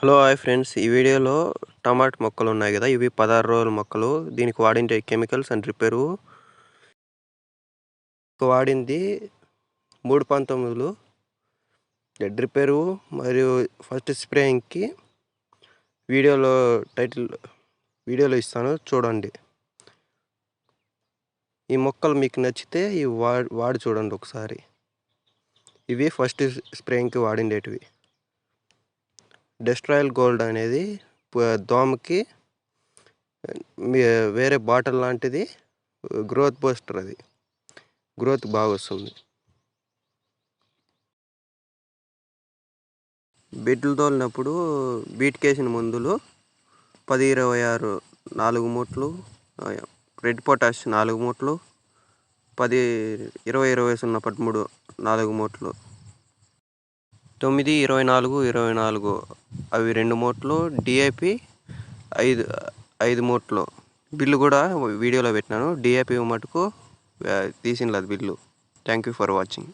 Hello hi friends. ఈ వీడియోలో టమాటా మొక్కలు ఉన్నాయి కదా. ఇవి పదహారు రోజుల మొక్కలు. దీనికి వాడిన కెమికల్స్ అండ్ రిపేరు. వాడింది మూడు పంతొమ్మిదిలు. డెడ్ రిపేరు మరియు ఫస్ట్ స్ప్రేయింగ్కి వీడియోలో టైటిల్ వీడియోలో ఇస్తాను. చూడండి. ఈ మొక్కలు మీకు నచ్చితే ఇవి వాడి చూడండి ఒకసారి. ఇవి ఫస్ట్ స్ప్రేయింగ్కి వాడిండేటివి. డెస్ట్రాయల్ గోల్డ్ అనేది దోమకి వేరే బాటిల్ లాంటిది గ్రోత్ బూస్టర్ అది. గ్రోత్ బాగా వస్తుంది బిడ్లు తోలినప్పుడు బీట్కేసిన మందులు పది ఇరవై ఆరు నాలుగు మూట్లు రెడ్ పొటాష్ నాలుగు మూట్లు పది ఇరవై ఇరవై సున్నా పదమూడు నాలుగు మూట్లు. తొమ్మిది ఇరవై నాలుగు ఇరవై నాలుగు. అవి రెండు మూట్లు డిఏపి ఐదు ఐదు మూట్లు. బిల్లు కూడా వీడియోలో పెట్టినాను. డిఏపి మటుకు తీసినది bill. Thank you for watching